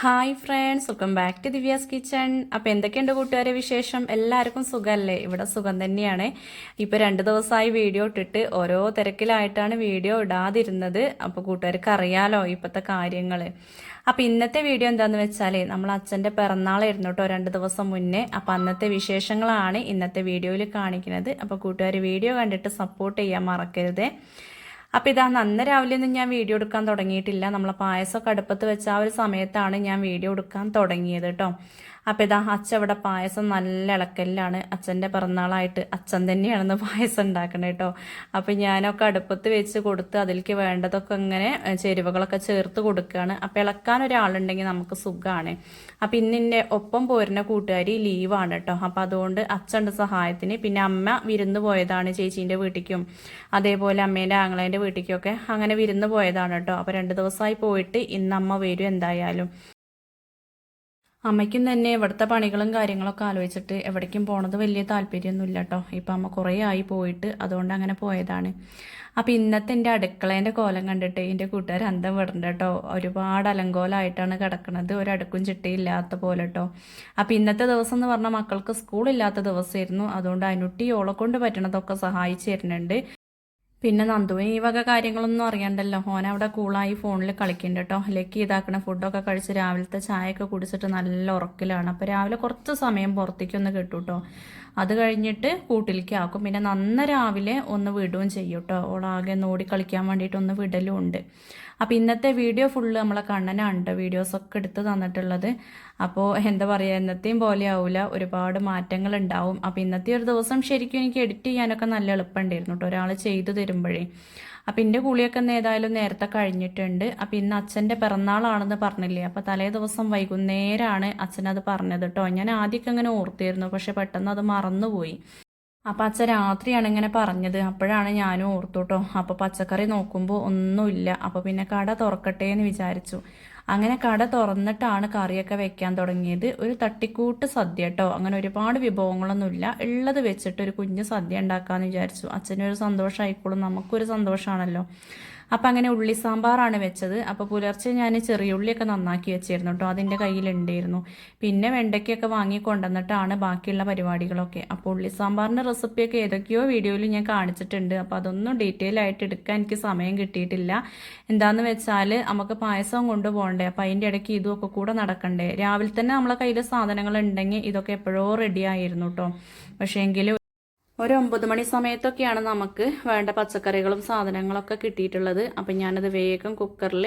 Hi friends welcome back to Divya's kitchen അപ്പോൾ എന്തൊക്കെയുണ്ട് കൂട്ടുകാരെ വിശേഷം? എല്ലാവർക്കും സുഖമല്ലേ ഇവിടെ സുഖം തന്നെയാണ്. ഇപ്പോൾ രണ്ട് ദിവസമായി വീഡിയോ ഇട്ടിട്ട് ഓരോ തിരക്കിലായിട്ടാണ് വീഡിയോ ഇടാതിരുന്നത്. അപ്പോൾ കൂട്ടുകാർക്ക് അറിയാലോ ഇപ്പോഴത്തെ കാര്യങ്ങൾ അപ്പോൾ ഇന്നത്തെ വീഡിയോ എന്താന്ന് വെച്ചാൽ നമ്മൾ അച്ഛന്റെ പിറന്നാളായിരുന്നു കേട്ടോ രണ്ട് ദിവസം മുന്നേ. അപ്പോൾ അന്നത്തെ വിശേഷങ്ങളാണ് ഇന്നത്തെ വീഡിയോയിൽ കാണിക്കുന്നത്. അപ്പോൾ കൂട്ടുകാർ വീഡിയോ കണ്ടിട്ട് സപ്പോർട്ട് ചെയ്യാൻ മറക്കരുതേ. അപ്പോൾ ഇതാ അന്ന് രാവിലെ ഒന്നും ഞാൻ വീഡിയോ എടുക്കാൻ തുടങ്ങിയിട്ടില്ല. നമ്മളെ പായസമൊക്കെ അടുപ്പത്ത് വെച്ച ആ ഒരു സമയത്താണ് ഞാൻ വീഡിയോ എടുക്കാൻ തുടങ്ങിയത് കേട്ടോ അപ്പോൾ ഇതാ അച്ഛൻ ഇവിടെ പായസം നല്ല ഇളക്കലിലാണ്. അച്ഛന്റെ പിറന്നാളായിട്ട് അച്ഛൻ തന്നെയാണെന്ന് പായസം ഉണ്ടാക്കണേ കേട്ടോ അപ്പോൾ ഞാനൊക്കെ അടുപ്പത്ത് വെച്ച് കൊടുത്ത് അതിലേക്ക് വേണ്ടതൊക്കെ ഇങ്ങനെ ചേരുവകളൊക്കെ ചേർത്ത് കൊടുക്കുകയാണ് അപ്പോൾ ഇളക്കാൻ ഒരാളുണ്ടെങ്കിൽ നമുക്ക് സുഖമാണ് അപ്പം ഇന്നിന്റെ ഒപ്പം പോരുന്ന കൂട്ടുകാരി ലീവാണ് കേട്ടോ അപ്പോൾ അതുകൊണ്ട് അച്ഛന്റെ സഹായത്തിന് പിന്നെ അമ്മ വിരുന്ന് പോയതാണ് ചേച്ചീന്റെ വീട്ടിലേക്കും അതേപോലെ അമ്മേന്റെ ആങ്ങളേന്റെ വീട്ടിലേക്കൊക്കെ അങ്ങനെ വിരുന്ന് പോയതാണ് കേട്ടോ അപ്പോൾ രണ്ട് ദിവസമായി പോയിട്ട് ഇന്ന് അമ്മ വരും എന്തായാലും. അമ്മയ്ക്കും തന്നെ ഇവിടുത്തെ പണികളും കാര്യങ്ങളൊക്കെ ആലോചിച്ചിട്ട് എവിടേക്കും പോണത് വലിയ താല്പര്യമൊന്നുമില്ല കേട്ടോ ഇപ്പം അമ്മ കുറേ ആയി പോയിട്ട് അതുകൊണ്ട് അങ്ങനെ പോയതാണ്. അപ്പം ഇന്നത്തെ എന്റെ അടുക്കളേന്റെ കോലം കണ്ടിട്ട് എന്റെ കൂട്ടുകാർ അന്തം വിടണ്ട കേട്ടോ ഒരുപാട് അലങ്കോലമായിട്ടാണ് കിടക്കുന്നത് ഒരടുക്കും ചിട്ടയില്ലാത്ത പോലെ കേട്ടോ അപ്പം ഇന്നത്തെ ദിവസം എന്ന് പറഞ്ഞാൽ മക്കൾക്ക് സ്കൂളില്ലാത്ത ദിവസമായിരുന്നു. അതുകൊണ്ട് അനുട്ടി ഓളെ കൊണ്ട് പറ്റണതൊക്കെ സഹായിച്ചു തരുന്നുണ്ട്. പിന്നെ നന്ദുവിന് ഈ വക കാര്യങ്ങളൊന്നും അറിയണ്ടല്ലോ. ഓൻ അവിടെ കൂളായി ഫോണിൽ കളിക്കുന്നുണ്ട് കേട്ടോ ലക്കി ഇതാക്കണ ഫുഡൊക്കെ കഴിച്ച് രാവിലത്തെ ചായയൊക്കെ കുടിച്ചിട്ട് നല്ല ഉറക്കിലാണ്. അപ്പോൾ രാവിലെ കുറച്ച് സമയം പുറത്തേക്കൊന്ന് കിട്ടും കേട്ടോ അത് കഴിഞ്ഞിട്ട് കൂട്ടിലേക്ക് ആക്കും. പിന്നെ നന്ന രാവിലെ ഒന്ന് വിടുകയും ചെയ്യും കേട്ടോ. ഓളാകെ നോടി കളിക്കാൻ വേണ്ടിയിട്ട് ഒന്ന് വിടലും ഉണ്ട്. അപ്പോൾ ഇന്നത്തെ വീഡിയോ ഫുള്ള് നമ്മളെ കണ്ണനാണ് വീഡിയോസൊക്കെ എടുത്ത് തന്നിട്ടുള്ളത്. അപ്പോൾ എന്താ പറയുക എന്നത്തെയും പോലെ ആവില്ല ഒരുപാട് മാറ്റങ്ങൾ ഉണ്ടാവും. അപ്പോൾ ഇന്നത്തെ ഒരു ദിവസം ശരിക്കും എനിക്ക് എഡിറ്റ് ചെയ്യാനൊക്കെ നല്ല എളുപ്പമുണ്ടായിരുന്നു കേട്ടോ ഒരാൾ ചെയ്തു തരുമ്പോഴേ. അപ്പം എന്റെ കുളിയൊക്കെ ഏതായാലും നേരത്തെ കഴിഞ്ഞിട്ടുണ്ട്. അപ്പം ഇന്ന് അച്ഛന്റെ പിറന്നാളാണെന്ന് പറഞ്ഞില്ലേ? അപ്പം തലേ ദിവസം വൈകുന്നേരമാണ് അച്ഛനത് പറഞ്ഞത് കേട്ടോ ഞാൻ ആദ്യമൊക്കെ അങ്ങനെ ഓർത്തിരുന്നു പക്ഷെ പെട്ടെന്ന് അത് മറന്നുപോയി. അപ്പം അച്ഛൻ രാത്രിയാണ് ഇങ്ങനെ പറഞ്ഞത്. അപ്പോഴാണ് ഞാനും ഓർത്തു കേട്ടോ അപ്പോൾ പച്ചക്കറി നോക്കുമ്പോൾ ഒന്നുമില്ല. അപ്പോൾ പിന്നെ കട തുറക്കട്ടെ എന്ന് വിചാരിച്ചു. അങ്ങനെ കട തുറന്നിട്ടാണ് കറിയൊക്കെ വെക്കാൻ തുടങ്ങിയത്. ഒരു തട്ടിക്കൂട്ട് സദ്യ കേട്ടോ അങ്ങനെ ഒരുപാട് വിഭവങ്ങളൊന്നുമില്ല. ഉള്ളത് വെച്ചിട്ട് ഒരു കുഞ്ഞ് സദ്യ ഉണ്ടാക്കാമെന്ന് വിചാരിച്ചു. അച്ഛനൊരു സന്തോഷമായിക്കോളും നമുക്കൊരു സന്തോഷമാണല്ലോ അപ്പം അങ്ങനെ ഉള്ളി സാമ്പാറാണ് വെച്ചത്. അപ്പോൾ പുലർച്ചെ ഞാൻ ചെറിയ ഉള്ളിയൊക്കെ നന്നാക്കി വെച്ചിരുന്നു കേട്ടോ അതിന്റെ കയ്യിലുണ്ടായിരുന്നു. പിന്നെ വെണ്ടയ്ക്കൊക്കെ വാങ്ങി കൊണ്ടുവന്നിട്ടാണ് ബാക്കിയുള്ള പരിപാടികളൊക്കെ. അപ്പോൾ ഉള്ളി സാമ്പാറിന്റെ റെസിപ്പിയൊക്കെ ഏതൊക്കെയോ വീഡിയോയിൽ ഞാൻ കാണിച്ചിട്ടുണ്ട്. അപ്പോൾ അതൊന്നും ഡീറ്റെയിൽ ആയിട്ട് എടുക്കാൻ എനിക്ക് സമയം കിട്ടിയിട്ടില്ല. എന്താണെന്ന് വെച്ചാൽ നമുക്ക് പായസം കൊണ്ടുപോകണ്ടേ? അപ്പോൾ അതിന്റെ ഇടയ്ക്ക് ഇതുമൊക്കെ കൂടെ നടക്കണ്ടേ? രാവിലെ തന്നെ നമ്മളെ കയ്യിൽ സാധനങ്ങൾ ഉണ്ടെങ്കിൽ ഇതൊക്കെ എപ്പോഴോ റെഡി ആയിരുന്നു കേട്ടോ പക്ഷേ എങ്കിലും ഒരു ഒമ്പത് മണി സമയത്തൊക്കെയാണ് നമുക്ക് വേണ്ട പച്ചക്കറികളും സാധനങ്ങളൊക്കെ കിട്ടിയിട്ടുള്ളത്. അപ്പം ഞാനത് വേഗം കുക്കറിൽ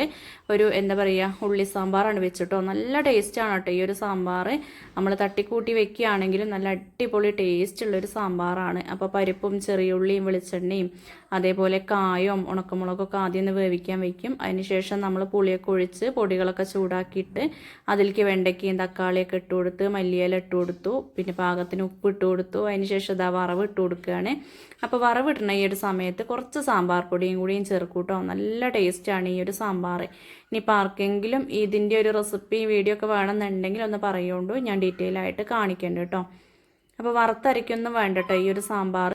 ഒരു എന്താ പറയുക ഉള്ളി സാമ്പാറാണ് വെച്ചിട്ടോ. നല്ല ടേസ്റ്റാണ് കേട്ടോ ഈ ഒരു സാമ്പാർ. നമ്മൾ തട്ടിക്കൂട്ടി വെക്കുകയാണെങ്കിലും നല്ല അടിപൊളി ടേസ്റ്റ് ഉള്ളൊരു സാമ്പാറാണ്. അപ്പോൾ പരിപ്പും ചെറിയ ഉള്ളിയും വെളിച്ചെണ്ണയും അതേപോലെ കായും ഉണക്കമുളകൊക്കെ ആദ്യം ഒന്ന് വേവിക്കാൻ വയ്ക്കും അതിനുശേഷം നമ്മൾ പുളിയൊക്കെ ഒഴിച്ച് പൊടികളൊക്കെ ചൂടാക്കിയിട്ട് അതിലേക്ക് വെണ്ടയ്ക്കയും തക്കാളിയൊക്കെ ഇട്ട് കൊടുത്ത് മല്ലിയില ഇട്ട് പിന്നെ പാകത്തിന് ഉപ്പ് ഇട്ട് കൊടുത്തു. അതിനുശേഷം ഇതാ വറവ് ഇട്ട് കൊടുക്കുകയാണ്. അപ്പോൾ വറവിടണ ഈ ഒരു സമയത്ത് കുറച്ച് സാമ്പാർ പൊടിയും കൂടിയും ചേർക്കൂട്ടോ. നല്ല ടേസ്റ്റാണ് ഈ ഒരു സാമ്പാർ ഇനിയിപ്പോൾ ആർക്കെങ്കിലും ഇതിന്റെ ഒരു റെസിപ്പി വീഡിയോ ഒക്കെ വേണമെന്നുണ്ടെങ്കിൽ ഒന്ന് പറയുകൊണ്ടു. ഞാൻ ഡീറ്റെയിൽ ആയിട്ട് കാണിക്കേണ്ട കേട്ടോ. അപ്പോൾ വറുത്തരയ്ക്കൊന്നും വേണ്ട കേട്ടോ ഈ ഒരു സാമ്പാർ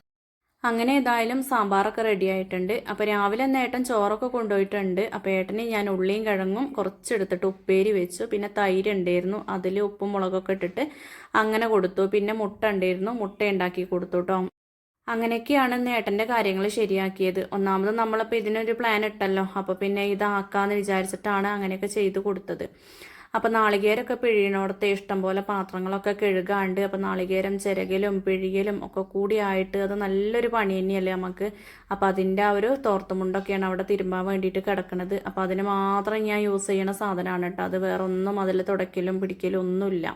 അങ്ങനെ ഏതായാലും സാമ്പാറൊക്കെ റെഡി ആയിട്ടുണ്ട്. അപ്പോൾ രാവിലെ നേട്ടൻ ചോറൊക്കെ കൊണ്ടുപോയിട്ടുണ്ട്. അപ്പോൾ ഏട്ടന് ഞാൻ ഉള്ളിയും കിഴങ്ങും കുറച്ചെടുത്തിട്ട് ഉപ്പേരി വെച്ചു. പിന്നെ തൈര് ഉണ്ടായിരുന്നു. അതിൽ ഉപ്പും മുളകൊക്കെ ഇട്ടിട്ട് അങ്ങനെ കൊടുത്തു. പിന്നെ മുട്ട ഉണ്ടായിരുന്നു. മുട്ട ഉണ്ടാക്കി കൊടുത്തു കേട്ടോ. അങ്ങനെയൊക്കെയാണ് നേട്ടന്റെ കാര്യങ്ങൾ ശരിയാക്കിയത്. ഒന്നാമത് നമ്മളിപ്പോൾ ഇതിനൊരു പ്ലാൻ ഇട്ടല്ലോ. അപ്പോൾ പിന്നെ ഇതാക്കാമെന്ന് വിചാരിച്ചിട്ടാണ് അങ്ങനെയൊക്കെ ചെയ്തു കൊടുത്തത്. അപ്പോൾ നാളികേരമൊക്കെ പിഴിയണോടത്ത് ഇഷ്ടം പോലെ പാത്രങ്ങളൊക്കെ കഴുകാണ്ട് അപ്പോൾ നാളികേരം ചിരകിലും പിഴിയലും ഒക്കെ കൂടിയായിട്ട് അത് നല്ലൊരു പണി തന്നെയല്ലേ നമുക്ക് അപ്പോൾ അതിന്റെ ആ ഒരു തോർത്തുമുണ്ടൊക്കെയാണ് അവിടെ തിരുമ്പാൻ വേണ്ടിയിട്ട് കിടക്കുന്നത് അപ്പോൾ അതിന് മാത്രം ഞാൻ യൂസ് ചെയ്യണ സാധനമാണ് കേട്ടോ. അത് വേറെ ഒന്നും അതിൽ തുടയ്ക്കലും പിടിക്കലും ഒന്നുമില്ല.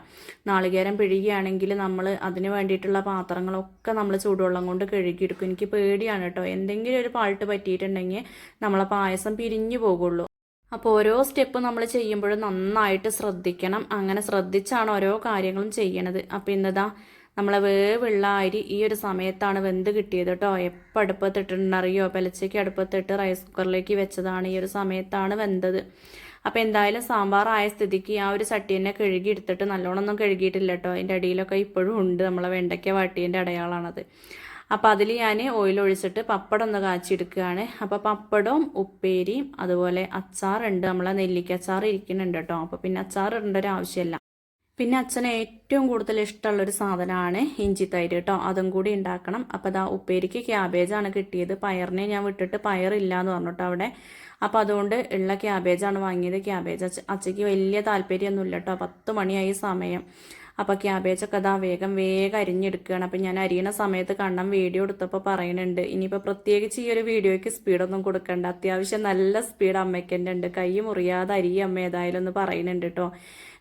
നാളികേരം പിഴുകയാണെങ്കിൽ നമ്മൾ അതിന് വേണ്ടിയിട്ടുള്ള പാത്രങ്ങളൊക്കെ നമ്മൾ ചൂടുവെള്ളം കൊണ്ട് കഴുകിയെടുക്കും. എനിക്ക് പേടിയാണ് കേട്ടോ. എന്തെങ്കിലും ഒരു പാൾട്ട് പറ്റിയിട്ടുണ്ടെങ്കിൽ നമ്മളെ പായസം പിരിഞ്ഞു പോകുള്ളൂ. അപ്പോൾ ഓരോ സ്റ്റെപ്പ് നമ്മൾ ചെയ്യുമ്പോഴും നന്നായിട്ട് ശ്രദ്ധിക്കണം. അങ്ങനെ ശ്രദ്ധിച്ചാണ് ഓരോ കാര്യങ്ങളും ചെയ്യണത്. അപ്പോൾ ഇന്നതാ നമ്മളെ വേവുള്ള അരി ഈ ഒരു സമയത്താണ് വെന്ത് കിട്ടിയത് കേട്ടോ. എപ്പോൾ അടുപ്പത്തിട്ടുണ്ടെന്നറിയോ? പലച്ചയ്ക്ക് അടുപ്പത്തിട്ട് റൈസ് കുക്കറിലേക്ക് വെച്ചതാണ് ഈ ഒരു സമയത്താണ് വെന്തത്. അപ്പോൾ എന്തായാലും സാമ്പാർ സ്ഥിതിക്ക് ആ ഒരു ചട്ടി തന്നെ കഴുകി എടുത്തിട്ട് നല്ലോണം ഒന്നും കഴുകിയിട്ടില്ല കേട്ടോ. അതിന്റെ അടിയിലൊക്കെ ഇപ്പോഴും ഉണ്ട് നമ്മളെ വെണ്ടയ്ക്ക വാട്ടിയതിന്റെ അടയാളാണത്. അപ്പോൾ അതിൽ ഞാൻ ഓയിൽ ഒഴിച്ചിട്ട് പപ്പടം ഒന്ന് കാച്ചിയെടുക്കുകയാണ്. അപ്പോൾ പപ്പടവും ഉപ്പേരിയും അതുപോലെ അച്ചാറുണ്ട് നമ്മളെ നെല്ലിക്ക അച്ചാർ ഇരിക്കുന്നുണ്ട് കേട്ടോ. അപ്പോൾ പിന്നെ അച്ചാർ ഇടേണ്ട ഒരു ആവശ്യമില്ല. പിന്നെ അച്ഛന് ഏറ്റവും കൂടുതൽ ഇഷ്ടമുള്ളൊരു സാധനമാണ് ഇഞ്ചി തൈര് കേട്ടോ. അതും കൂടി ഉണ്ടാക്കണം. അപ്പം അതാ ഉപ്പേരിക്ക് ക്യാബേജാണ് കിട്ടിയത്. പയറിനെ ഞാൻ വിട്ടിട്ട് പയറില്ല എന്ന് പറഞ്ഞിട്ട് അവിടെ. അപ്പം അതുകൊണ്ട് ഉള്ള ക്യാബേജാണ് വാങ്ങിയത്. ക്യാബേജ് അച്ഛ അച്ഛയ്ക്ക് വലിയ താല്പര്യമൊന്നുമില്ല കേട്ടോ. പത്ത് മണിയായി സമയം. അപ്പോൾ ക്യാബേജൊക്കെ അതാ വേഗം വേഗം അരിഞ്ഞെടുക്കുകയാണ്. അപ്പോൾ ഞാൻ അരിയണ സമയത്ത് കണ്ണം വീഡിയോ എടുത്തപ്പോൾ പറയുന്നുണ്ട് ഇനിയിപ്പോൾ പ്രത്യേകിച്ച് ഈ ഒരു വീഡിയോയ്ക്ക് സ്പീഡൊന്നും കൊടുക്കണ്ട. അത്യാവശ്യം നല്ല സ്പീഡ് അമ്മയ്ക്കെന്റെ ഉണ്ട്. കൈ മുറിയാതെ അരി അമ്മ ഏതായാലും ഒന്ന് പറയുന്നുണ്ട് കേട്ടോ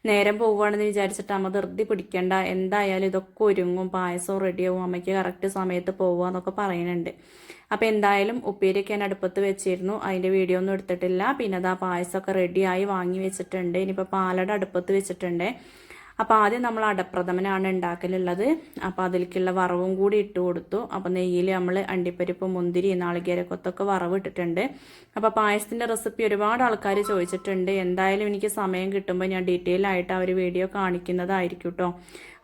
നേരം പോവുകയാണെന്ന് വിചാരിച്ചിട്ട് അമ്മ ധൃതി പിടിക്കണ്ട. എന്തായാലും ഇതൊക്കെ ഒരുങ്ങും. പായസവും റെഡിയാവും അമ്മയ്ക്ക് കറക്റ്റ് സമയത്ത് പോവുക എന്നൊക്കെ പറയുന്നുണ്ട്. അപ്പോൾ എന്തായാലും ഉപ്പേരിയൊക്കെ ഞാൻ അടുപ്പത്ത് വെച്ചിരുന്നു. അതിന്റെ വീഡിയോ ഒന്നും എടുത്തിട്ടില്ല. പിന്നെ അതാ പായസമൊക്കെ റെഡിയായി വാങ്ങി വെച്ചിട്ടുണ്ട്. ഇനിയിപ്പോൾ പാലട അടുപ്പത്ത് വെച്ചിട്ടുണ്ട്. അപ്പോൾ ആദ്യം നമ്മൾ അടപ്രഥമനാണ് ഉണ്ടാക്കലുള്ളത്. അപ്പോൾ അതിലേക്കുള്ള വറവും കൂടി ഇട്ട് കൊടുത്തു. അപ്പോൾ നെയ്യിൽ നമ്മൾ അണ്ടിപ്പരിപ്പ് മുന്തിരി നാളികേരക്കൊത്തൊക്കെ വറവ് ഇട്ടിട്ടുണ്ട്. അപ്പോൾ പായസത്തിന്റെ റെസിപ്പി ഒരുപാട് ആൾക്കാർ ചോദിച്ചിട്ടുണ്ട്. എന്തായാലും എനിക്ക് സമയം കിട്ടുമ്പോൾ ഞാൻ ഡീറ്റെയിൽ ആയിട്ട് ആ ഒരു വീഡിയോ കാണിക്കുന്നതായിരിക്കും കേട്ടോ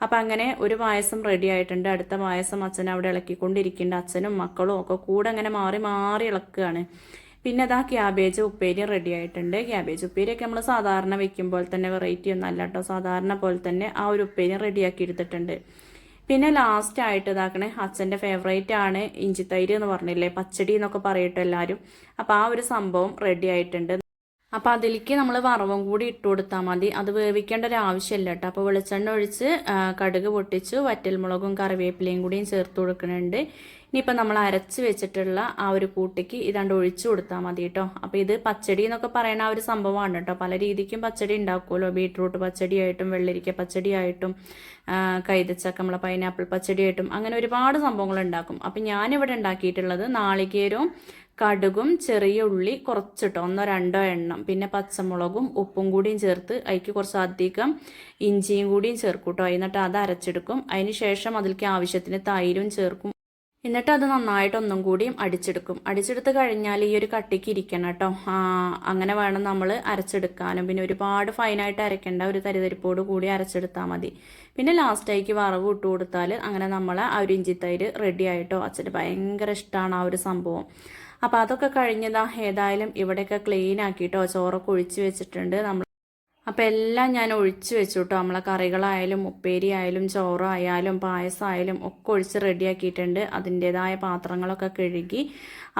അപ്പോൾ അങ്ങനെ ഒരു പായസം റെഡി ആയിട്ടുണ്ട്. അടുത്ത പായസം അച്ഛൻ അവിടെ ഇളക്കിക്കൊണ്ടിരിക്കുന്നുണ്ട്. അച്ഛനും മക്കളും ഒക്കെ കൂടെ അങ്ങനെ മാറി മാറി ഇളക്കുകയാണ്. പിന്നെ അതാ ക്യാബേജ് ഉപ്പേരി റെഡി ആയിട്ടുണ്ട്. ക്യാബേജ് ഉപ്പേരിയൊക്കെ നമ്മൾ സാധാരണ വെക്കുമ്പോൾ തന്നെ വെറൈറ്റി ഒന്നും അല്ല കേട്ടോ സാധാരണ പോലെ തന്നെ ആ ഒരു ഉപ്പേരി റെഡിയാക്കി എടുത്തിട്ടുണ്ട്. പിന്നെ ലാസ്റ്റ് ആയിട്ട് ഇതാക്കണേ അച്ഛന്റെ ഫേവറേറ്റ് ആണ് ഇഞ്ചിത്തൈര് എന്ന് പറഞ്ഞില്ലേ പച്ചടി എന്നൊക്കെ പറയട്ടെ എല്ലാവരും അപ്പോൾ ആ ഒരു സംഭവം റെഡി ആയിട്ടുണ്ട്. അപ്പോൾ അതിലേക്ക് നമ്മൾ വറവും കൂടി ഇട്ട് കൊടുത്താൽ മതി. അത് വേവിക്കേണ്ട ഒരു ആവശ്യമില്ല കേട്ടോ അപ്പോൾ വെളിച്ചെണ്ണ ഒഴിച്ച് കടുക് പൊട്ടിച്ച് വറ്റൽമുളകും കറിവേപ്പിലയും കൂടിയും ചേർത്ത് കൊടുക്കുന്നുണ്ട്. ഇനിയിപ്പോൾ നമ്മൾ അരച്ച് വെച്ചിട്ടുള്ള ആ ഒരു കൂട്ടിക്ക് ഇതാണ്ട് ഒഴിച്ചു കൊടുത്താൽ മതി കേട്ടോ അപ്പോൾ ഇത് പച്ചടി എന്നൊക്കെ പറയുന്ന ആ ഒരു സംഭവമാണ് കേട്ടോ പല രീതിക്കും പച്ചടി ഉണ്ടാക്കുമല്ലോ ബീട്രൂട്ട് പച്ചടിയായിട്ടും വെള്ളരിക്ക പച്ചടിയായിട്ടും കൈതച്ചക്ക നമ്മളെ പൈനാപ്പിൾ പച്ചടിയായിട്ടും അങ്ങനെ ഒരുപാട് സംഭവങ്ങൾ ഉണ്ടാക്കും. അപ്പം ഞാനിവിടെ ഉണ്ടാക്കിയിട്ടുള്ളത് നാളികേരവും കടുകും ചെറിയ ഉള്ളി കുറച്ചിട്ടോ ഒന്നോ രണ്ടോ എണ്ണം. പിന്നെ പച്ചമുളകും ഉപ്പും കൂടിയും ചേർത്ത് അതിക്ക് കുറച്ച് അധികം ഇഞ്ചിയും കൂടിയും ചേർക്കും കേട്ടോ എന്നിട്ട് അത് അരച്ചെടുക്കും. അതിന് ശേഷം അതിലേക്ക് ആവശ്യത്തിന് തൈരും ചേർക്കും. എന്നിട്ട് അത് നന്നായിട്ട് ഒന്നും കൂടിയും അടിച്ചെടുക്കും. അടിച്ചെടുത്ത് കഴിഞ്ഞാൽ ഈ ഒരു കട്ടിക്ക് ഇരിക്കണം കേട്ടോ. അങ്ങനെ വേണം നമ്മൾ അരച്ചെടുക്കാനും. പിന്നെ ഒരുപാട് ഫൈനായിട്ട് അരയ്ക്കേണ്ട ഒരു തരിതരിപ്പോട് കൂടി അരച്ചെടുത്താൽ മതി. പിന്നെ ലാസ്റ്റായിക്ക് വറവ് ഇട്ട് കൊടുത്താൽ അങ്ങനെ നമ്മൾ ആ ഒരു ഇഞ്ചി തൈര് റെഡി ആയിട്ടോ. അച്ഛന് ഭയങ്കര ഇഷ്ടമാണ് ആ ഒരു സംഭവം. അപ്പോൾ അതൊക്കെ കഴിഞ്ഞതാ ഏതായാലും ഇവിടെയൊക്കെ ക്ലീൻ ആക്കിയിട്ടോ ചോറൊക്കെ ഒഴിച്ച് വെച്ചിട്ടുണ്ട്. നമ്മൾ അപ്പോൾ എല്ലാം ഞാൻ ഒഴിച്ച് വെച്ചു കേട്ടോ നമ്മളെ കറികളായാലും ഉപ്പേരി ആയാലും ചോറായാലും പായസമായാലും ഒക്കെ ഒഴിച്ച് റെഡിയാക്കിയിട്ടുണ്ട്. അതിന്റെതായ പാത്രങ്ങളൊക്കെ കഴുകി.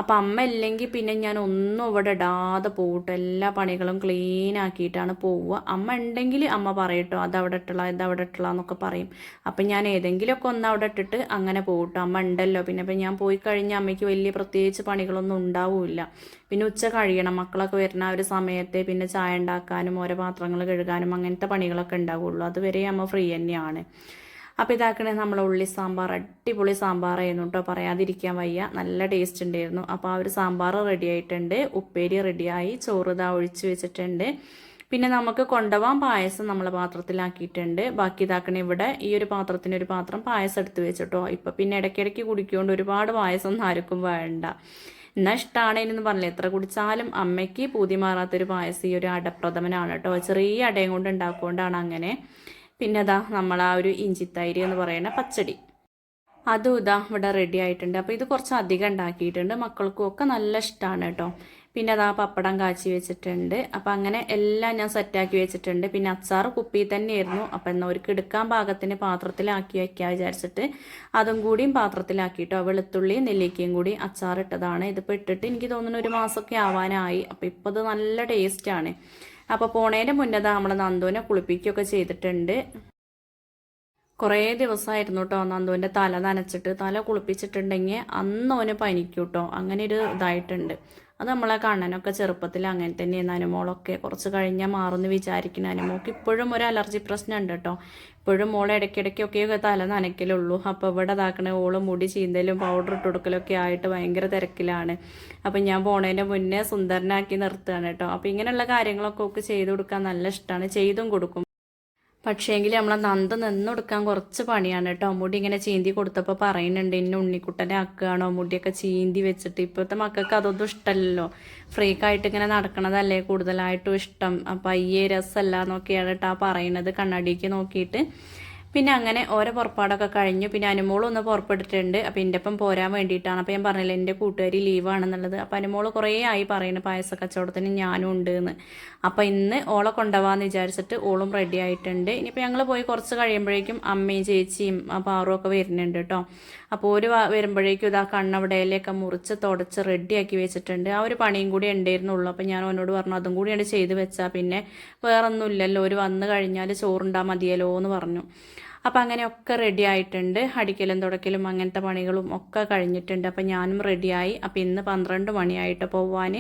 അപ്പം അമ്മ ഇല്ലെങ്കിൽ പിന്നെ ഞാൻ ഒന്നും ഇവിടെ ഇടാതെ പോകട്ടോ എല്ലാ പണികളും ക്ലീൻ ആക്കിയിട്ടാണ് പോവുക. അമ്മ ഉണ്ടെങ്കിൽ അമ്മ പറയട്ടോ അത് അവിടെ ഇട്ടുള്ള ഇത് അവിടെ ഇട്ടുള്ള എന്നൊക്കെ പറയും. അപ്പം ഞാൻ ഏതെങ്കിലുമൊക്കെ ഒന്ന് അവിടെ ഇട്ടിട്ട് അങ്ങനെ പോകട്ടോ അമ്മ ഉണ്ടല്ലോ. പിന്നെ ഇപ്പം ഞാൻ പോയി കഴിഞ്ഞാൽ അമ്മയ്ക്ക് വലിയ പ്രത്യേകിച്ച് പണികളൊന്നും ഉണ്ടാവില്ല. പിന്നെ ഉച്ച കഴിയണം. മക്കളൊക്കെ വരുന്ന ആ ഒരു സമയത്തെ പിന്നെ ചായ ഉണ്ടാക്കാനും ഓരോ പാത്രങ്ങൾ കഴുകാനും അങ്ങനത്തെ പണികളൊക്കെ ഉണ്ടാവുള്ളൂ. അതുവരെ നമ്മൾ ഫ്രീ തന്നെയാണ്. അപ്പോൾ ഇതാക്കണേ നമ്മൾ ഉള്ളി സാമ്പാർ അടിപൊളി സാമ്പാറായിരുന്നു കേട്ടോ പറയാതിരിക്കാൻ വയ്യ. നല്ല ടേസ്റ്റ് ഉണ്ടായിരുന്നു. അപ്പോൾ ആ ഒരു സാമ്പാർ റെഡി ആയിട്ടുണ്ട്. ഉപ്പേരി റെഡിയായി ചോറ് ഇതാ ഒഴിച്ച് വെച്ചിട്ടുണ്ട്. പിന്നെ നമുക്ക് കൊണ്ടുപോകാൻ പായസം നമ്മൾ പാത്രത്തിലാക്കിയിട്ടുണ്ട്. ബാക്കി ഇതാക്കണേ ഇവിടെ ഈ ഒരു പാത്രത്തിന് ഒരു പാത്രം പായസം എടുത്ത് വെച്ചിട്ടോ. ഇപ്പം പിന്നെ ഇടയ്ക്കിടയ്ക്ക് കുടിക്കുകൊണ്ട് ഒരുപാട് പായസം ഒന്നും ആർക്കും വേണ്ട. എന്നാൽ എന്ന് പറഞ്ഞില്ല? എത്ര കുടിച്ചാലും അമ്മയ്ക്ക് പൂതി മാറാത്തൊരു പായസം ഈ ഒരു അടപ്രഥമനാണ് കേട്ടോ. ചെറിയ അടയും കൊണ്ട് ഉണ്ടാക്കുകൊണ്ടാണ് അങ്ങനെ. പിന്നെ അതാ നമ്മൾ ആ ഒരു ഇഞ്ചിത്തൈര് എന്ന് പറയുന്ന പച്ചടി. അതും ഇതാ ഇവിടെ റെഡി ആയിട്ടുണ്ട്. അപ്പോൾ ഇത് കുറച്ച് അധികം ഉണ്ടാക്കിയിട്ടുണ്ട്. മക്കൾക്കും ഒക്കെ നല്ല ഇഷ്ടമാണ് കേട്ടോ. പിന്നെ അതാ പപ്പടം കാച്ചി വെച്ചിട്ടുണ്ട്. അപ്പം അങ്ങനെ എല്ലാം ഞാൻ സെറ്റാക്കി വെച്ചിട്ടുണ്ട്. പിന്നെ അച്ചാർ കുപ്പി തന്നെയായിരുന്നു. അപ്പം എന്നാൽ അവർക്ക് എടുക്കാൻ പാകത്തിന് പാത്രത്തിലാക്കി വയ്ക്കാൻ വിചാരിച്ചിട്ട് അതും കൂടിയും പാത്രത്തിലാക്കിയിട്ടോ വെളുത്തുള്ളിയും നെല്ലിക്കയും കൂടി അച്ചാർ ഇട്ടതാണ്. ഇതിപ്പോൾ ഇട്ടിട്ട് എനിക്ക് തോന്നുന്നു ഒരു മാസമൊക്കെ ആവാനായി. അപ്പം ഇപ്പോൾ ഇത് നല്ല ടേസ്റ്റാണ് അപ്പോൾ പോണേന്റെ മുന്നേ നമ്മൾ നന്ദുവിനെ കുളിപ്പിക്കുകയൊക്കെ ചെയ്തിട്ടുണ്ട്. കുറേ ദിവസമായിരുന്നു കേട്ടോ നന്ദുവിന്റെ തല നനച്ചിട്ട്. തല കുളിപ്പിച്ചിട്ടുണ്ടെങ്കിൽ അന്ന് അവന് പനിക്കൂട്ടോ. കേട്ടോ അങ്ങനെ ഒരു ഇതായിട്ടുണ്ട്. അത് നമ്മളെ കണ്ണനൊക്കെ ചെറുപ്പത്തിൽ അങ്ങനെ തന്നെയാണ് അനുമോളൊക്കെ കുറച്ച് കഴിഞ്ഞാൽ മാറുമെന്ന് വിചാരിക്കുന്ന. അനുമോൾക്ക് ഇപ്പോഴും ഒരു അലർജി പ്രശ്നം ഉണ്ട് കേട്ടോ. ഇപ്പോഴും മോളെ ഇടയ്ക്കിടയ്ക്കൊക്കെ തല നനയ്ക്കലുള്ളൂ. അപ്പോൾ ഇവിടെ ഇതാക്കണേ ഓൾ മുടി ചീന്തലും പൗഡർ ഇട്ട് കൊടുക്കലൊക്കെ ആയിട്ട് ഭയങ്കര തിരക്കിലാണ്. അപ്പം ഞാൻ പോണേന്റെ മുന്നേ സുന്ദരനാക്കി നിർത്തുകയാണ് കേട്ടോ. അപ്പോൾ ഇങ്ങനെയുള്ള കാര്യങ്ങളൊക്കെ ഒക്കെ ചെയ്ത് കൊടുക്കാൻ നല്ല ഇഷ്ടമാണ് ചെയ്തും കൊടുക്കും. പക്ഷേങ്കിൽ നമ്മളെ നന്ദ നിന്നെടുക്കാൻ കുറച്ച് പണിയാണ് കേട്ടോ മുടി ഇങ്ങനെ ചീന്തി കൊടുത്തപ്പോൾ പറയുന്നുണ്ട് ഇന്ന ഉണ്ണിക്കുട്ടനെ ആക്കുകയാണ്? മുടിയൊക്കെ ചീന്തി വെച്ചിട്ട്. ഇപ്പോഴത്തെ മക്കൾക്ക് അതൊന്നും ഇഷ്ടമല്ലല്ലോ ഫ്രീക്കായിട്ട് ഇങ്ങനെ നടക്കണതല്ലേ കൂടുതലായിട്ടും ഇഷ്ടം. അപ്പം അയ്യേ രസമല്ല എന്നൊക്കെയാണ് കേട്ടോ പറയുന്നത് കണ്ണാടിക്ക് നോക്കിയിട്ട്. പിന്നെ അങ്ങനെ ഓരോ പുറപ്പാടൊക്കെ കഴിഞ്ഞു. പിന്നെ അനുമോളും ഒന്ന് പുറപ്പെട്ടിട്ടുണ്ട് അപ്പോൾ എന്റെ ഒപ്പം പോരാൻ വേണ്ടിയിട്ടാണ്. അപ്പോൾ ഞാൻ പറഞ്ഞില്ല എന്റെ കൂട്ടുകാരി ലീവാണെന്നുള്ളത്. അപ്പോൾ അനുമോൾ കുറേ ആയി പറയുന്നു പായസ കച്ചവടത്തിന് ഞാനും ഉണ്ട് എന്ന് ഇന്ന് ഓളെ കൊണ്ടുപോകാമെന്ന് വിചാരിച്ചിട്ട് ഓളും റെഡി ആയിട്ടുണ്ട്. ഇനിയിപ്പോൾ ഞങ്ങൾ പോയി കുറച്ച് കഴിയുമ്പോഴേക്കും അമ്മയും ചേച്ചിയും പാറും ഒക്കെ വരുന്നുണ്ട് കേട്ടോ അപ്പോൾ ഒരു വരുമ്പോഴേക്കും ഇതാ കണ്ണവിടയിലൊക്കെ മുറിച്ച് തുടച്ച് റെഡിയാക്കി വെച്ചിട്ടുണ്ട്. ആ ഒരു പണിയും കൂടി ഉണ്ടായിരുന്നുള്ളൂ. അപ്പോൾ ഞാൻ അവനോട് പറഞ്ഞു അതും കൂടി ഞാൻ ചെയ്ത് വെച്ചാൽ പിന്നെ വേറൊന്നുമില്ലല്ലോ ഒരു വന്നു കഴിഞ്ഞാൽ ചോറുണ്ടാ മതിയല്ലോ എന്ന് പറഞ്ഞു. അപ്പം അങ്ങനെയൊക്കെ റെഡി ആയിട്ടുണ്ട്. അടിക്കലും തുടക്കലും അങ്ങനത്തെ പണികളും ഒക്കെ കഴിഞ്ഞിട്ടുണ്ട്. അപ്പം ഞാനും റെഡിയായി അപ്പം ഇന്ന് പന്ത്രണ്ട് മണിയായിട്ട് പോവാൻ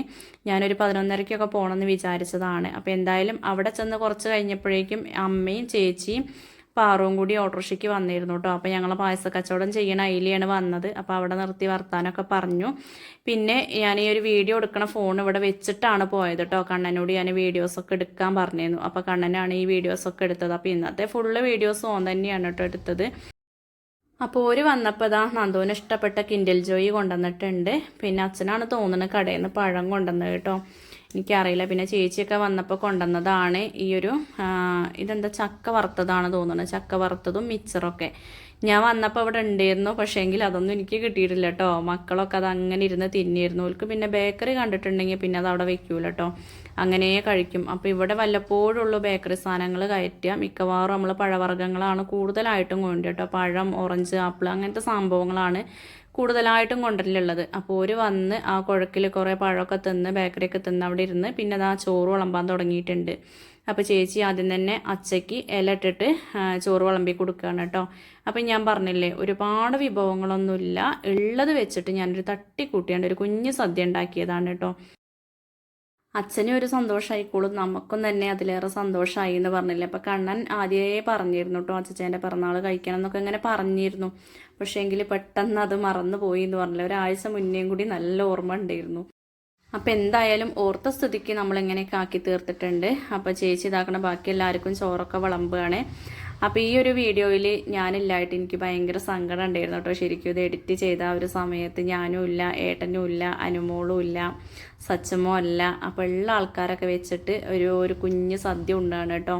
ഞാനൊരു പതിനൊന്നരയ്ക്കൊക്കെ പോകണമെന്ന് വിചാരിച്ചതാണ്. അപ്പോൾ എന്തായാലും അവിടെ ചെന്ന് കുറച്ച് കഴിഞ്ഞപ്പോഴേക്കും അമ്മയും ചേച്ചിയും പാറും കൂടി ഓട്ടോറിക്ഷയ്ക്ക് വന്നിരുന്നു കേട്ടോ അപ്പോൾ ഞങ്ങൾ പായസ കച്ചവടം ചെയ്യണ അതിലെയാണ് വന്നത്. അപ്പോൾ അവിടെ നിർത്തി വർത്താനൊക്കെ പറഞ്ഞു. പിന്നെ ഞാൻ ഈ ഒരു വീഡിയോ എടുക്കണ ഫോൺ ഇവിടെ വെച്ചിട്ടാണ് പോയത് കേട്ടോ കണ്ണനോട് ഞാൻ വീഡിയോസൊക്കെ എടുക്കാൻ പറഞ്ഞിരുന്നു. അപ്പോൾ കണ്ണനാണ് ഈ വീഡിയോസൊക്കെ എടുത്തത്. അപ്പോൾ ഇന്നത്തെ ഫുള്ള് വീഡിയോസ് ഓൻ തന്നെയാണ് കേട്ടോ എടുത്തത്. അപ്പോൾ ഒരു വന്നപ്പോൾ ഇതാ നന്ദുവിന് ഇഷ്ടപ്പെട്ട കിൻഡൽ ജോയി കൊണ്ടുവന്നിട്ടുണ്ട്. പിന്നെ അച്ഛനാണ് തോന്നുന്നത് കടയിൽ നിന്ന് പഴം കൊണ്ടുവന്നത് കേട്ടോ എനിക്കറിയില്ല. പിന്നെ ചേച്ചിയൊക്കെ വന്നപ്പോൾ കൊണ്ടുവന്നതാണ് ഈ ഒരു ഇതെന്താ ചക്ക വറുത്തതാണ് തോന്നുന്നത് ചക്ക വറുത്തതും മിച്ചറൊക്കെ. ഞാൻ വന്നപ്പോൾ ഇവിടെ ഉണ്ടായിരുന്നു. പക്ഷേ എങ്കിൽ അതൊന്നും എനിക്ക് കിട്ടിയിട്ടില്ല കേട്ടോ. മക്കളൊക്കെ അത് അങ്ങനെ ഇരുന്ന് തിന്നിയിരുന്നു അവർക്ക് പിന്നെ ബേക്കറി കണ്ടിട്ടുണ്ടെങ്കിൽ പിന്നെ അത് അവിടെ വെക്കൂല കേട്ടോ. അങ്ങനെ കഴിക്കും. അപ്പോൾ ഇവിടെ വല്ലപ്പോഴുള്ളൂ ബേക്കറി സാധനങ്ങൾ കയറ്റുക. മിക്കവാറും നമ്മൾ പഴവർഗങ്ങളാണ് കൂടുതലായിട്ടും കൊണ്ടുപോയി കേട്ടോ. പഴം ഓറഞ്ച് ആപ്പിൾ അങ്ങനത്തെ സംഭവങ്ങളാണ് കൂടുതലായിട്ടും കൊണ്ടല്ലുള്ളത്. അപ്പോൾ ഒരു വന്ന് ആ കുഴക്കിൽ കുറേ പഴമൊക്കെ തിന്ന് ബേക്കറിയൊക്കെ തിന്ന് അവിടെ ഇരുന്ന് പിന്നെ അത് ആ ചോറ് വിളമ്പാൻ തുടങ്ങിയിട്ടുണ്ട്. അപ്പോൾ ചേച്ചി ആദ്യം തന്നെ അച്ചയ്ക്ക് ഇല ഇട്ടിട്ട് ചോറ് വിളമ്പി കൊടുക്കുകയാണ് കേട്ടോ. അപ്പം ഞാൻ പറഞ്ഞില്ലേ ഒരുപാട് വിഭവങ്ങളൊന്നുമില്ല. ഉള്ളത് വെച്ചിട്ട് ഞാനൊരു തട്ടിക്കൂട്ടിയാണ്ട് ഒരു കുഞ്ഞ് സദ്യ ഉണ്ടാക്കിയതാണ് കേട്ടോ. അച്ഛനും ഒരു സന്തോഷമായിക്കോളും നമുക്കും തന്നെ അതിലേറെ സന്തോഷമായി എന്ന് പറഞ്ഞില്ല? അപ്പം കണ്ണൻ ആദ്യമേ പറഞ്ഞിരുന്നു കേട്ടോ അച്ഛന്റെ പിറന്നാൾ കഴിക്കണം എന്നൊക്കെ ഇങ്ങനെ പറഞ്ഞിരുന്നു. പക്ഷേ എങ്കിൽ പെട്ടെന്ന് അത് മറന്നു പോയി എന്ന് പറഞ്ഞില്ല? ഒരാഴ്ച മുന്നേയും കൂടി നല്ല ഓർമ്മ ഉണ്ടായിരുന്നു. അപ്പം എന്തായാലും ഓർത്ത സ്ഥിതിക്ക് നമ്മൾ എങ്ങനെയൊക്കെ ആക്കി തീർത്തിട്ടുണ്ട്. അപ്പോൾ ചേച്ചി ഇതാക്കണ ബാക്കി എല്ലാവർക്കും ചോറൊക്കെ വിളമ്പുകയാണ് അപ്പോൾ ഈ ഒരു വീഡിയോയിൽ ഞാനില്ലായിട്ട് എനിക്ക് ഭയങ്കര സങ്കടം ഉണ്ടായിരുന്നു കേട്ടോ ശരിക്കും ഇത് എഡിറ്റ് ചെയ്ത ആ ഒരു സമയത്ത് ഞാനും ഇല്ല ഏട്ടനും ഇല്ല അനുമോളും ഇല്ല സച്ചമോ അല്ല. അപ്പോൾ ഉള്ള ആൾക്കാരൊക്കെ വെച്ചിട്ട് ഒരു ഒരു കുഞ്ഞ് സദ്യ ഉണ്ടാണ് കേട്ടോ.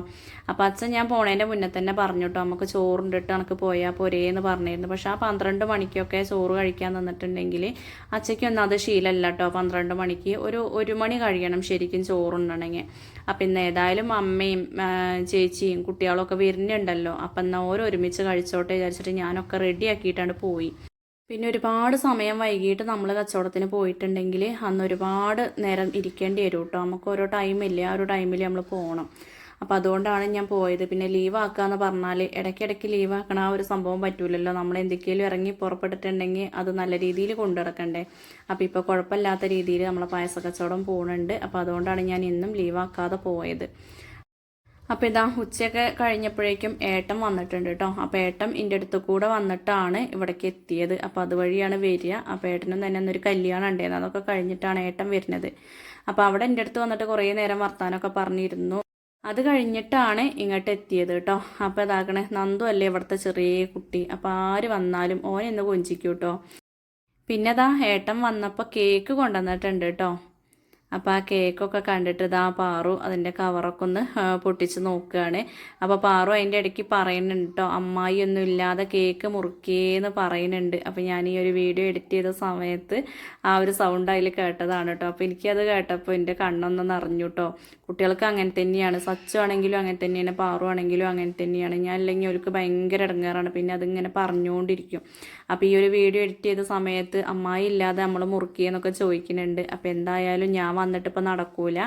അപ്പോൾ അച്ഛൻ ഞാൻ പോണേന്റെ മുന്നേ തന്നെ പറഞ്ഞു കേട്ടോ നമുക്ക് ചോറുണ്ടിട്ട് എനിക്ക് പോയാൽ പോരേന്ന് പറഞ്ഞിരുന്നു. പക്ഷേ ആ പന്ത്രണ്ട് മണിക്കൊക്കെ ചോറ് കഴിക്കാൻ തന്നിട്ടുണ്ടെങ്കിൽ അച്ഛയ്ക്കൊന്നും അത് ശീലമല്ല കേട്ടോ. പന്ത്രണ്ട് മണിക്ക് ഒരു ഒരു മണി കഴിയണം ശരിക്കും ചോറുണ്ടണമെങ്കിൽ അപ്പം ഇന്ന് ഏതായാലും അമ്മയും ചേച്ചിയും കുട്ടികളൊക്കെ വരുന്നുണ്ടല്ലോ. അപ്പം എന്നാൽ ഓരോ ഒരുമിച്ച് കഴിച്ചോട്ടെ വിചാരിച്ചിട്ട് ഞാനൊക്കെ റെഡിയാക്കിയിട്ടാണ് പോയി. പിന്നെ ഒരുപാട് സമയം വൈകിട്ട് നമ്മൾ കച്ചവടത്തിന് പോയിട്ടുണ്ടെങ്കിൽ അന്ന് ഒരുപാട് നേരം ഇരിക്കേണ്ടി വരും കേട്ടോ നമുക്ക് ഓരോ ടൈമില്ല ആ ഒരു ടൈമിൽ നമ്മൾ പോകണം അപ്പം അതുകൊണ്ടാണ് ഞാൻ പോയത്. പിന്നെ ലീവ് എന്ന് പറഞ്ഞാൽ ഇടയ്ക്കിടയ്ക്ക് ലീവ് ആക്കണ ആ ഒരു സംഭവം പറ്റൂലല്ലോ. നമ്മൾ എന്തൊക്കെയും ഇറങ്ങി പുറപ്പെട്ടിട്ടുണ്ടെങ്കിൽ അത് നല്ല രീതിയിൽ കൊണ്ടുനടക്കണ്ടേ. അപ്പം ഇപ്പോൾ കുഴപ്പമില്ലാത്ത രീതിയിൽ നമ്മളെ പായസ കച്ചവടം പോകുന്നുണ്ട് അപ്പോൾ അതുകൊണ്ടാണ് ഞാൻ ഇന്നും ലീവ് ആക്കാതെ പോയത്. അപ്പോൾ ഇതാ ഉച്ചയൊക്കെ കഴിഞ്ഞപ്പോഴേക്കും ഏട്ടൻ വന്നിട്ടുണ്ട് കേട്ടോ അപ്പോൾ ഏട്ടൻ എന്റെ അടുത്ത് കൂടെ വന്നിട്ടാണ് ഇവിടേക്ക് എത്തിയത്. അപ്പോൾ അതുവഴിയാണ് വരിക. അപ്പോൾ ഏട്ടനും തന്നെ ഒന്നൊരു കല്യാണം ഉണ്ടായിരുന്നു. അതൊക്കെ കഴിഞ്ഞിട്ടാണ് ഏട്ടൻ വരുന്നത്. അപ്പോൾ അവിടെ എന്റെ അടുത്ത് വന്നിട്ട് കുറേ നേരം വർത്താനമൊക്കെ പറഞ്ഞിരുന്നു. അത് കഴിഞ്ഞിട്ടാണ് ഇങ്ങോട്ട് എത്തിയത് കേട്ടോ അപ്പോൾ ഇതാക്കണേ നന്ദു അല്ലേ ഇവിടുത്തെ ചെറിയ കുട്ടി. അപ്പോൾ ആര് വന്നാലും ഓനെ ഒന്ന് കൊഞ്ചിക്കും കേട്ടോ പിന്നെ അതാ ഏട്ടൻ വന്നപ്പോൾ കേക്ക് കൊണ്ടുവന്നിട്ടുണ്ട് കേട്ടോ അപ്പോൾ ആ കേക്കൊക്കെ കണ്ടിട്ട് ഇതാ പാറു അതിന്റെ കവറൊക്കെ ഒന്ന് പൊട്ടിച്ച് നോക്കുകയാണ്. അപ്പോൾ പാറു അതിന്റെ ഇടയ്ക്ക് പറയുന്നുണ്ട് കേട്ടോ അമ്മായി ഒന്നും ഇല്ലാതെ കേക്ക് മുറുക്കിയെന്ന് പറയുന്നുണ്ട്. അപ്പോൾ ഞാൻ ഈ ഒരു വീഡിയോ എഡിറ്റ് ചെയ്ത സമയത്ത് ആ ഒരു സൗണ്ട് അതിൽ കേട്ടതാണ് കേട്ടോ അപ്പോൾ എനിക്കത് കേട്ടപ്പോൾ എന്റെ കണ്ണൊന്ന് നിറഞ്ഞു കേട്ടോ കുട്ടികൾക്ക് അങ്ങനെ തന്നെയാണ് സച്ചു ആണെങ്കിലും അങ്ങനെ തന്നെയാണ് പാറു ആണെങ്കിലും അങ്ങനെ തന്നെയാണ്. ഞാൻ അല്ലെങ്കിൽ അവർക്ക് ഭയങ്കര ഇടങ്ങാറാണ്. പിന്നെ അതിങ്ങനെ പറഞ്ഞുകൊണ്ടിരിക്കും. അപ്പോൾ ഈ ഒരു വീഡിയോ എഡിറ്റ് ചെയ്ത സമയത്ത് അമ്മായി ഇല്ലാതെ നമ്മൾ മുറുക്കിയെന്നൊക്കെ ചോദിക്കുന്നുണ്ട്. അപ്പോൾ എന്തായാലും ഞാൻ വന്നിട്ട് ഇപ്പോൾ നടക്കൂല.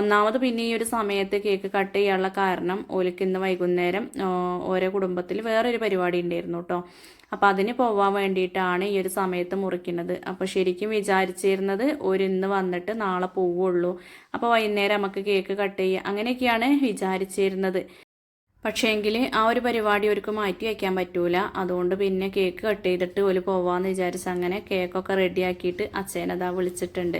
ഒന്നാമത് പിന്നെ ഈ ഒരു സമയത്ത് കേക്ക് കട്ട് ചെയ്യാനുള്ള കാരണം ഓലിക്ക് ഇന്ന് വൈകുന്നേരം ഓരോ കുടുംബത്തിൽ വേറൊരു പരിപാടി ഉണ്ടായിരുന്നു കേട്ടോ അപ്പോൾ അതിന് പോവാൻ വേണ്ടിയിട്ടാണ് ഈ ഒരു സമയത്ത് മുറിക്കുന്നത്. അപ്പോൾ ശരിക്കും വിചാരിച്ചിരുന്നത് ഒരു ഇന്ന് വന്നിട്ട് നാളെ പോവുള്ളൂ. അപ്പോൾ വൈകുന്നേരം നമുക്ക് കേക്ക് കട്ട് ചെയ്യുക അങ്ങനെയൊക്കെയാണ് വിചാരിച്ചിരുന്നത്. പക്ഷേങ്കിൽ ആ ഒരു പരിപാടി അവർക്ക് മാറ്റി വയ്ക്കാൻ പറ്റൂല. അതുകൊണ്ട് പിന്നെ കേക്ക് കട്ട് ചെയ്തിട്ട് ഒരു പോവാന്ന് വിചാരിച്ച് അങ്ങനെ കേക്കൊക്കെ റെഡിയാക്കിയിട്ട് അച്ഛനതാ വിളിച്ചിട്ടുണ്ട്.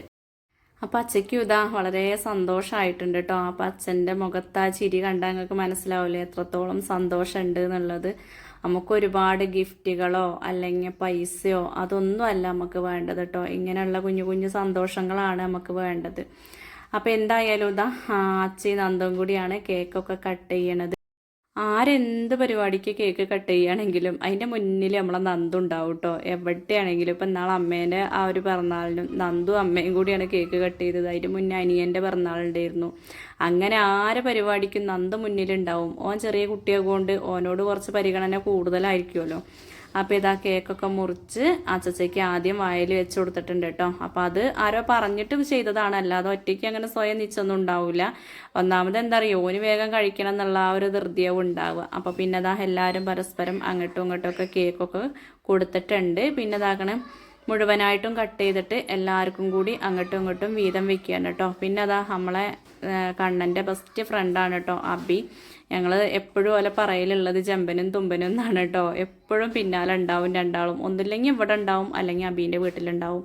അപ്പം അച്ഛയ്ക്കും ഇതാ വളരെ സന്തോഷമായിട്ടുണ്ട് കേട്ടോ അപ്പം അച്ഛന്റെ മുഖത്ത് ആ ചിരി കണ്ടാൽ നിങ്ങൾക്ക് മനസ്സിലാവില്ലേ എത്രത്തോളം സന്തോഷമുണ്ട് എന്നുള്ളത്. നമുക്ക് ഒരുപാട് ഗിഫ്റ്റുകളോ അല്ലെങ്കിൽ പൈസയോ അതൊന്നും അല്ല നമുക്ക് വേണ്ടത് കേട്ടോ ഇങ്ങനെയുള്ള കുഞ്ഞു കുഞ്ഞു സന്തോഷങ്ങളാണ് നമുക്ക് വേണ്ടത്. അപ്പം എന്തായാലും ഇതാ അച്ഛയും നന്ദം കൂടിയാണ് കേക്കൊക്കെ കട്ട് ചെയ്യണത്. ആരെന്ത് പരിപാടിക്ക് കേക്ക് കട്ട് ചെയ്യുകയാണെങ്കിലും അതിന്റെ മുന്നിൽ നമ്മളെ നന്ദു ഉണ്ടാവും കേട്ടോ എവിടെയാണെങ്കിലും ഇപ്പം നാളെ അമ്മേന്റെ ആ ഒരു പിറന്നാളിനും നന്ദു അമ്മയും കൂടിയാണ് കേക്ക് കട്ട് ചെയ്തത്. അതിന്റെ മുന്നേ അനിയന്റെ പിറന്നാളുണ്ടായിരുന്നു അങ്ങനെ ആരെ പരിപാടിക്കും നന്ദു മുന്നിലുണ്ടാവും ഓൻ ചെറിയ കുട്ടിയാകൊണ്ട് ഓനോട് കുറച്ച് പരിഗണന കൂടുതലായിരിക്കുമല്ലോ. അപ്പോൾ ഇതാ കേക്കൊക്കെ മുറിച്ച് അച്ചച്ചയ്ക്ക് ആദ്യം വായിൽ വെച്ച് കൊടുത്തിട്ടുണ്ട് കേട്ടോ. അപ്പോൾ അത് ആരോ പറഞ്ഞിട്ട് ചെയ്തതാണ്. അല്ലാതെ ഒറ്റയ്ക്ക് അങ്ങനെ സ്വയം നിച്ചൊന്നും ഉണ്ടാവില്ല ഒന്നാമത് എന്താ പറയുക ഓന് വേഗം കഴിക്കണം എന്നുള്ള ആ ഒരു ധൃതിയവും ഉണ്ടാവുക. അപ്പോൾ പിന്നെ അതാ എല്ലാവരും പരസ്പരം അങ്ങോട്ടും ഇങ്ങോട്ടും ഒക്കെ കേക്കൊക്കെ കൊടുത്തിട്ടുണ്ട്. പിന്നെ ഇതാക്കണം മുഴുവനായിട്ടും കട്ട് ചെയ്തിട്ട് എല്ലാവർക്കും കൂടി അങ്ങോട്ടും ഇങ്ങോട്ടും വീതം വെക്കുകയാണ് കേട്ടോ. പിന്നെ അതാ നമ്മളെ കണ്ണന്റെ ബെസ്റ്റ് ഫ്രണ്ടാണ് കേട്ടോ അബി. ഞങ്ങൾ എപ്പോഴും ഓലെ പറയലുള്ളത് ജമ്പനും തുമ്പനും എന്നാണ് കേട്ടോ എപ്പോഴും പിന്നാലെ ഉണ്ടാവും രണ്ടാളും. ഒന്നില്ലെങ്കിൽ ഇവിടെ ഉണ്ടാവും അല്ലെങ്കിൽ അബീന്റെ വീട്ടിലുണ്ടാവും.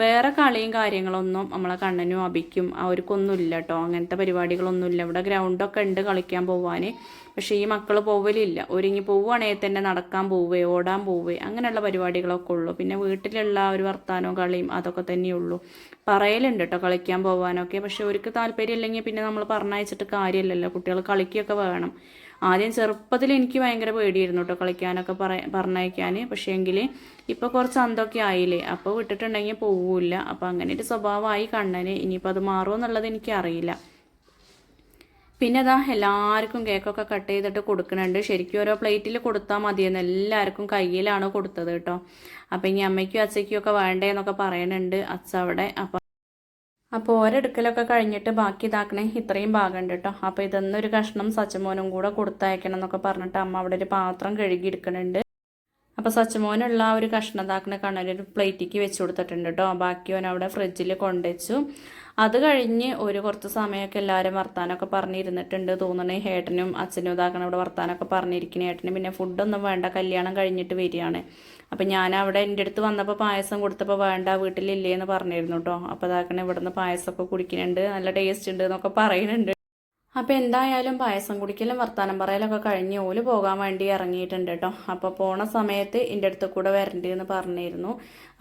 വേറെ കളിയും കാര്യങ്ങളൊന്നും നമ്മളെ കണ്ണനും അബിക്കും അവർക്കൊന്നുമില്ല കേട്ടോ. അങ്ങനത്തെ പരിപാടികളൊന്നുമില്ല. ഇവിടെ ഗ്രൗണ്ടൊക്കെ ഉണ്ട് കളിക്കാൻ പോവാൻ. പക്ഷേ ഈ മക്കൾ പോവലില്ല. ഒരുങ്ങി പോവുകയാണെങ്കിൽ തന്നെ നടക്കാൻ പോവേ ഓടാൻ പോവേ അങ്ങനെയുള്ള പരിപാടികളൊക്കെ ഉള്ളൂ. പിന്നെ വീട്ടിലുള്ള ഒരു വർത്താനവും കളിയും അതൊക്കെ തന്നെയുള്ളൂ. പറയലുണ്ട് കേട്ടോ കളിക്കാൻ പോകാനൊക്കെ പക്ഷെ അവർക്ക് താല്പര്യം ഇല്ലെങ്കിൽ പിന്നെ നമ്മൾ പറഞ്ഞയച്ചിട്ട് കാര്യമില്ലല്ലോ. കുട്ടികൾ കളിക്കുകയൊക്കെ വേണം. ആദ്യം ചെറുപ്പത്തിൽ എനിക്ക് ഭയങ്കര പേടിയായിരുന്നു കേട്ടോ കളിക്കാനൊക്കെ പറ പറഞ്ഞയക്കാൻ. പക്ഷേ എങ്കിൽ ഇപ്പോൾ കുറച്ച് അന്തൊക്കെ ആയില്ലേ? അപ്പോൾ വിട്ടിട്ടുണ്ടെങ്കിൽ പോവില്ല. അപ്പോൾ അങ്ങനെ ഒരു സ്വഭാവമായി കണ്ണന്. ഇനിയിപ്പോൾ അത് മാറുമോ എന്നുള്ളത് എനിക്കറിയില്ല. പിന്നെ അതാ എല്ലാവർക്കും കേക്കൊക്കെ കട്ട് ചെയ്തിട്ട് കൊടുക്കുന്നുണ്ട്. ശരിക്കും ഓരോ പ്ലേറ്റിൽ കൊടുത്താൽ മതിയെന്ന് എല്ലാവർക്കും കയ്യിലാണ് കൊടുത്തത് കേട്ടോ അപ്പം ഇനി അമ്മയ്ക്കും അച്ഛയ്ക്കും ഒക്കെ വേണ്ടേന്നൊക്കെ പറയുന്നുണ്ട് അച്ഛ അവിടെ. അപ്പം അപ്പോൾ ഒരെടുക്കലൊക്കെ കഴിഞ്ഞിട്ട് ബാക്കി ഇതാക്കണേ ഇത്രയും ഭാഗമുണ്ട് കേട്ടോ. അപ്പോൾ ഇതൊന്നൊരു കഷ്ണം സച്ചമോനും കൂടെ കൊടുത്തയക്കണം എന്നൊക്കെ പറഞ്ഞിട്ട് അമ്മ അവിടെ ഒരു പാത്രം കഴുകി എടുക്കുന്നുണ്ട് അപ്പോൾ സച്ചമോനുള്ള ആ ഒരു കഷ്ണം ഇതാക്കണ കണ്ണൊരു പ്ലേറ്റിക്ക് വെച്ച് കൊടുത്തിട്ടുണ്ട് കേട്ടോ. ബാക്കി അവൻ അവിടെ ഫ്രിഡ്ജിൽ കൊണ്ടുവച്ചു. അത് കഴിഞ്ഞ് ഒരു കുറച്ച് സമയമൊക്കെ എല്ലാവരും വർത്താനമൊക്കെ പറഞ്ഞിരുന്നിട്ടുണ്ട് തോന്നണേ. ഏട്ടനും അച്ഛനും ഇതാക്കണം ഇവിടെ വർത്താനമൊക്കെ പറഞ്ഞിരിക്കണേ. ഏട്ടനും പിന്നെ ഫുഡൊന്നും വേണ്ട. കല്യാണം കഴിഞ്ഞിട്ട് വരികയാണ്. അപ്പം ഞാൻ അവിടെ എന്റെ അടുത്ത് വന്നപ്പോൾ പായസം കൊടുത്തപ്പോൾ വേണ്ട വീട്ടിലില്ലേ എന്ന് പറഞ്ഞിരുന്നു കേട്ടോ അപ്പോൾ അതാക്കണേ ഇവിടുന്ന് പായസമൊക്കെ കുടിക്കുന്നുണ്ട് നല്ല ടേസ്റ്റ് ഉണ്ട് എന്നൊക്കെ പറയുന്നുണ്ട്. അപ്പോൾ എന്തായാലും പായസം കുടിക്കലും വർത്താനം പറയലൊക്കെ കഴിഞ്ഞ് ഓൽ പോകാൻ വേണ്ടി ഇറങ്ങിയിട്ടുണ്ട് കേട്ടോ അപ്പോൾ പോണ സമയത്ത് എന്റെ അടുത്ത് കൂടെ വരണ്ടേ എന്ന് പറഞ്ഞിരുന്നു.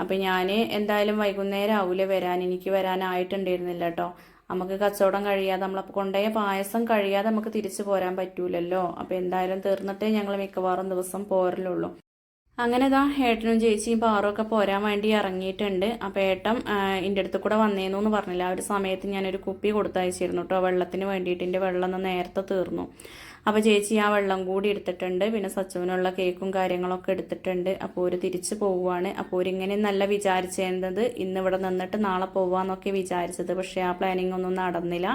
അപ്പോൾ ഞാൻ എന്തായാലും വൈകുന്നേരം ആവൂല വരാൻ എനിക്ക് വരാനായിട്ടുണ്ടായിരുന്നില്ല കേട്ടോ നമുക്ക് കച്ചവടം കഴിയാതെ നമ്മളപ്പോൾ കൊണ്ടുപോയ പായസം കഴിയാതെ നമുക്ക് തിരിച്ചു പോരാൻ പറ്റൂലല്ലോ. അപ്പോൾ എന്തായാലും തീർന്നിട്ടേ ഞങ്ങൾ മിക്കവാറും ദിവസം പോരലുള്ളൂ. അങ്ങനെ ഇതാ ഏട്ടനും ചേച്ചിയും പാറൊക്കെ പോരാൻ വേണ്ടി ഇറങ്ങിയിട്ടുണ്ട്. അപ്പോൾ ഏട്ടൻ എന്റെ അടുത്ത് കൂടെ വന്നേന്നു എന്ന് പറഞ്ഞില്ല? ആ ഒരു സമയത്ത് ഞാനൊരു കുപ്പി കൊടുത്തയച്ചിരുന്നു കേട്ടോ വെള്ളത്തിന് വേണ്ടിയിട്ട് എന്റെ വെള്ളം ഒന്ന് നേരത്തെ തീർന്നു. അപ്പോൾ ചേച്ചി ആ വെള്ളം കൂടി എടുത്തിട്ടുണ്ട്. പിന്നെ സച്ചുവിനുള്ള കേക്കും കാര്യങ്ങളൊക്കെ എടുത്തിട്ടുണ്ട്. അപ്പോൾ ഒരു തിരിച്ച് പോവുകയാണ് അപ്പോൾ ഒരിങ്ങനെ നല്ല വിചാരിച്ചേണ്ടത് ഇന്നിവിടെ നിന്നിട്ട് നാളെ പോവാന്നൊക്കെ വിചാരിച്ചത്. പക്ഷേ ആ പ്ലാനിങ് ഒന്നും നടന്നില്ല.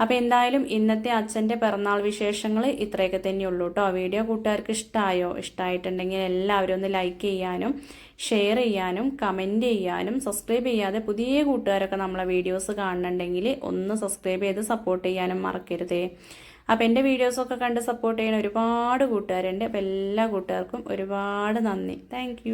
അപ്പോൾ എന്തായാലും ഇന്നത്തെ അച്ഛന്റെ പിറന്നാൾ വിശേഷങ്ങൾ ഇത്രയൊക്കെ തന്നെയുള്ളൂ കേട്ടോ വീഡിയോ കൂട്ടുകാർക്ക് ഇഷ്ടമായോ ഇഷ്ടമായിട്ടുണ്ടെങ്കിൽ എല്ലാവരും ഒന്ന് ലൈക്ക് ചെയ്യാനും ഷെയർ ചെയ്യാനും കമന്റ് ചെയ്യാനും സബ്സ്ക്രൈബ് ചെയ്യാതെ പുതിയ കൂട്ടുകാരൊക്കെ നമ്മളെ വീഡിയോസ് കാണുന്നുണ്ടെങ്കിൽ ഒന്ന് സബ്സ്ക്രൈബ് ചെയ്ത് സപ്പോർട്ട് ചെയ്യാനും മറക്കരുതേ. അപ്പോൾ എന്റെ വീഡിയോസൊക്കെ കണ്ട് സപ്പോർട്ട് ചെയ്യുന്ന ഒരുപാട് കൂട്ടുകാരുണ്ട്. അപ്പോൾ എല്ലാ കൂട്ടുകാർക്കും ഒരുപാട് നന്ദി. താങ്ക്